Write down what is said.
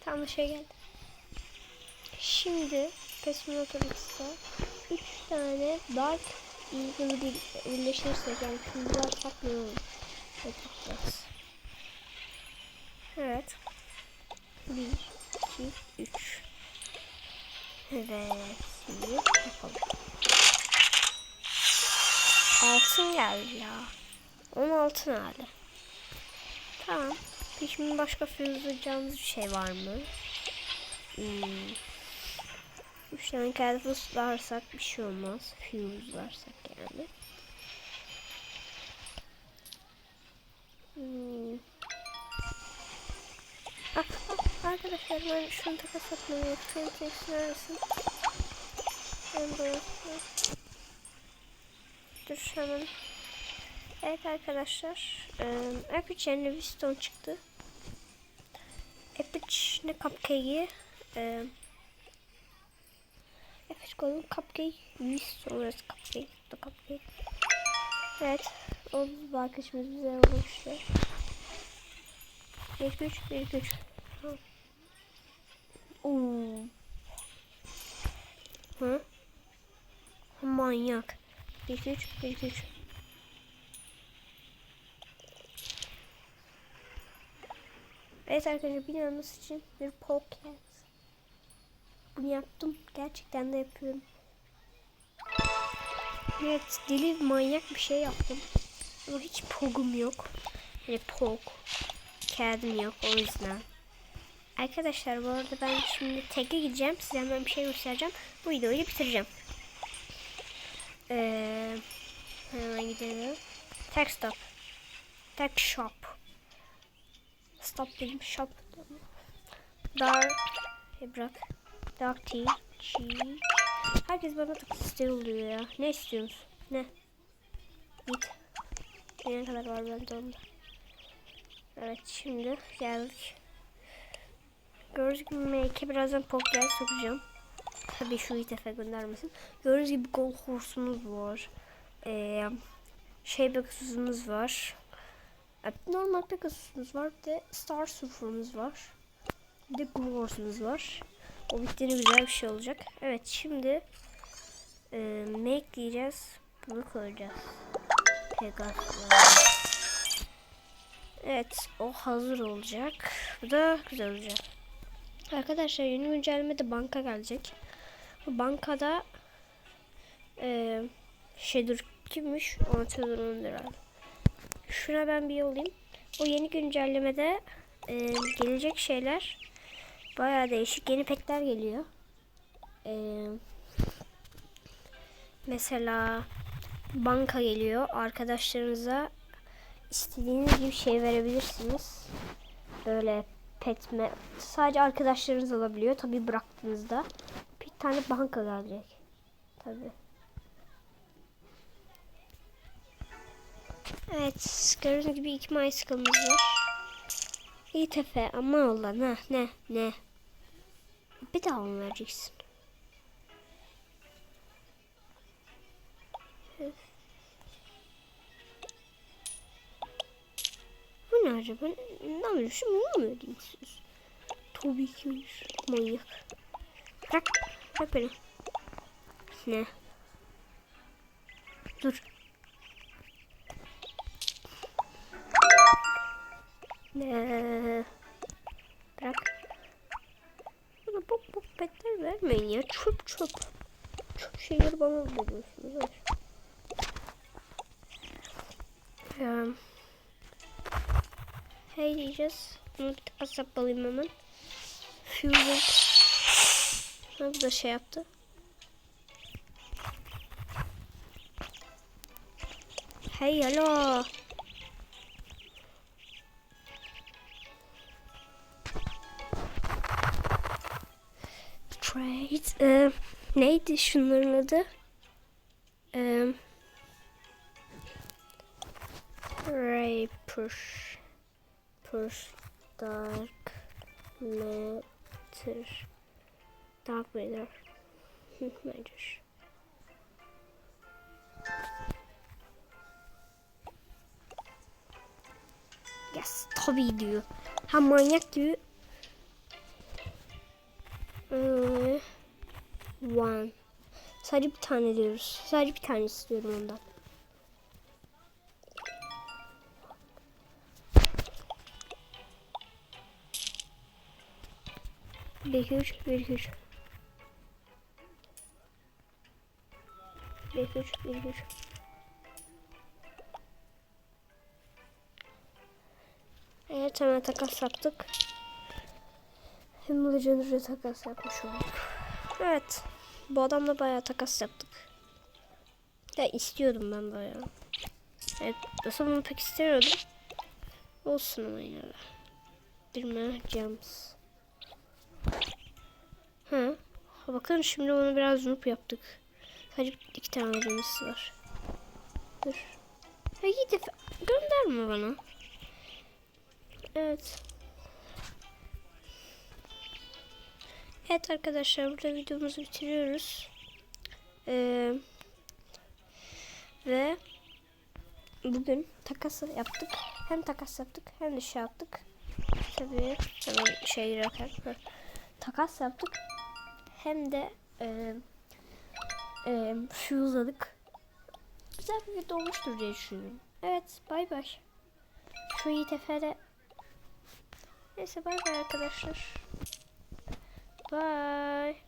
Tam da şey geldi. Şimdi Pesminotor X'te 3 tane Dark Eagle'ı bir birleştirirsek yani kızlarsak ne olur? Evet. 1, 2, 3. Evet. Altın geldi ya. 16 hali. Tamam. Şimdi başka fırlatacağımız bir şey var mı? Hmm. Üç tane kağıtlarsak bir şey olmaz. Fuse'larsak yani. Hmm. Ah, ah, arkadaşlar ben şunu takas atmayı Sen teksin neredesin? Ben böyle. Dur hemen. Evet arkadaşlar. E, Epic yerine Wiston çıktı. Epic ne cupcake'i e, Epic Golden Cupcake Wiston orası cupcake. The cupcake. Evet. O bir arkadaşımız bize yollamıştı. 1 3 1 3 Oo. Hı? Manyak. 1 3 1 3 Evet arkadaşlar bilmemiz için bir podcast. Bunu yaptım. Gerçekten de yapıyorum. Evet deli manyak bir şey yaptım. Ama hiç pogum yok. Hani pog. Kağıdım yok o yüzden. Arkadaşlar bu arada ben şimdi tag'e gideceğim. Size hemen bir şey göstereceğim. Bu videoyu bitireceğim. Ee, hemen gidelim. Tag stop. Tag shop. Stop dedim shop. Dark. Hey bırak. Dark tea. Cheese. Herkes bana çok isteği oluyor ya. Ne istiyorsunuz? Ne? Git. Ne kadar var bende onda. Evet şimdi geldik. Gördüğünüz gibi Make'e birazdan Poke'ye sokacağım. Tabii şu itefe göndermesin. Gördüğünüz gibi Gold Horse'umuz var. Ee, şey Pegasus'umuz var. Evet, normal Pegasus'umuz var. Bir de Star Surfer'ımız var. Bir de Gold Horse'umuz var. O bittiğinde güzel bir şey olacak. Evet şimdi e, Make diyeceğiz. Bunu koyacağız. Pegasus. Evet o hazır olacak. Bu da güzel olacak. Arkadaşlar yeni güncellemede banka gelecek. Bu bankada e, şeydir kimmiş? Anlatıyordur onu herhalde. Şuna ben bir yollayayım. O yeni güncellemede e, gelecek şeyler bayağı değişik. Yeni pekler geliyor. E, mesela banka geliyor. Arkadaşlarınıza istediğiniz gibi şey verebilirsiniz. Böyle petme sadece arkadaşlarınız alabiliyor. Tabi bıraktığınızda bir tane banka gelecek. Tabi. Evet, gördüğünüz gibi iki mayıskalımız var. İyi tefe ama Allah ne ne ne. Bir daha mı vereceksin? Bu ne acaba? Ne yapayım? Şimdi bunu mu ödeyeyim siz? Tabii ki manyak. Bırak. Bırak beni. Ne? Dur. Ne? Bırak. Bana bok bok petler vermeyin ya. Çöp çöp. Çöp şeyleri bana veriyorsunuz. Ya. Hey diyeceğiz. Bunu asap alayım hemen. Fusion. Bu da şey yaptı. Hey alo. Trade. Ee, neydi şunların adı? Ee, Ray push. Push dark matter. Dark matter. matter. Yes, tabii diyor. Ha manyak gibi one. Sadece bir tane diyoruz. Sadece bir tane istiyorum ondan. Bir iki üç, bir iki üç. Bir üç, bir üç. Evet hemen takas yaptık. Hem Legendary'e takas yapmış olduk. Evet. Bu adamla bayağı takas yaptık. Ya istiyordum ben bayağı. Evet. Aslında bunu pek istemiyordum. Olsun ama yine de. Bilmem. James. Ha. ha. Bakın şimdi onu biraz noob yaptık. Sadece iki tane ödemesi var. Dur. Ha git gönderme bana. Evet. Evet arkadaşlar burada videomuzu bitiriyoruz. Ee, ve bugün takas yaptık. Hem takas yaptık hem de şey yaptık. Tabii hemen şey girerken takas yaptık. Hem de e, e, fuse'ladık. Güzel bir video olmuştur diye düşünüyorum. Evet bay bay. Şu iyi tefere Neyse bay bay arkadaşlar. Bye.